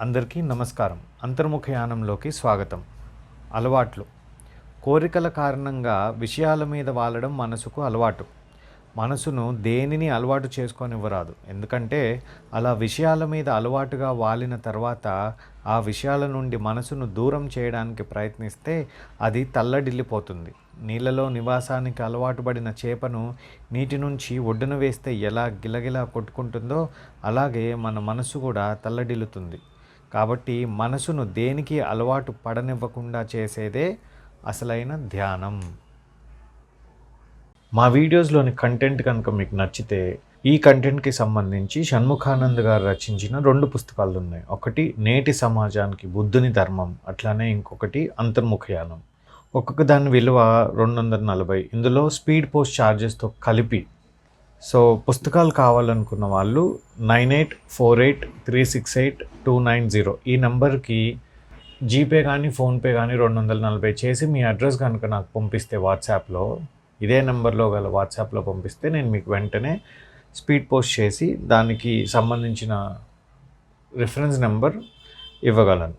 అందరికీ నమస్కారం. అంతర్ముఖయానంలోకి స్వాగతం. అలవాట్లు. కోరికల కారణంగా విషయాల మీద వాలడం మనసుకు అలవాటు. మనసును దేనిని అలవాటు చేసుకొనివ్వరాదు. ఎందుకంటే అలా విషయాల మీద అలవాటుగా వాలిన తర్వాత ఆ విషయాల నుండి మనసును దూరం చేయడానికి ప్రయత్నిస్తే అది తల్లడిల్లిపోతుంది. నీళ్ళలో నివాసానికి అలవాటు పడిన చేపను నీటి నుంచి ఒడ్డున వేస్తే ఎలా గిలగిలా కొట్టుకుంటుందో అలాగే మన మనసు కూడా తల్లడిల్లుతుంది. కాబట్టి మనసును దేనికి అలవాటు పడనివ్వకుండా చేసేదే అసలైన ధ్యానం. మా వీడియోస్లోని కంటెంట్ కనుక మీకు నచ్చితే ఈ కంటెంట్కి సంబంధించి షణ్ముఖానంద్ గారు రచించిన రెండు పుస్తకాలు ఉన్నాయి ఒకటి నేటి సమాజానికి బుద్ధుని ధర్మం అట్లానే ఇంకొకటి అంతర్ముఖయానం. ఒక్కొక్క దాని విలువ రెండు వందల నలభై ఇందులో స్పీడ్ పోస్ట్ ఛార్జెస్తో కలిపి సో పుస్తకాలు కావాలనుకున్న వాళ్ళు nine eight four eight three six eight two nine zero. ఈ నెంబర్కి జీపే కానీ ఫోన్పే కానీ రెండు వందల నలభై చేసి మీ అడ్రస్ కనుక నాకు పంపిస్తే వాట్సాప్లో ఇదే నెంబర్లో గల వాట్సాప్లో పంపిస్తే నేను మీకు వెంటనే స్పీడ్ పోస్ట్ చేసి దానికి సంబంధించిన రిఫరెన్స్ నెంబర్ ఇవ్వగలను.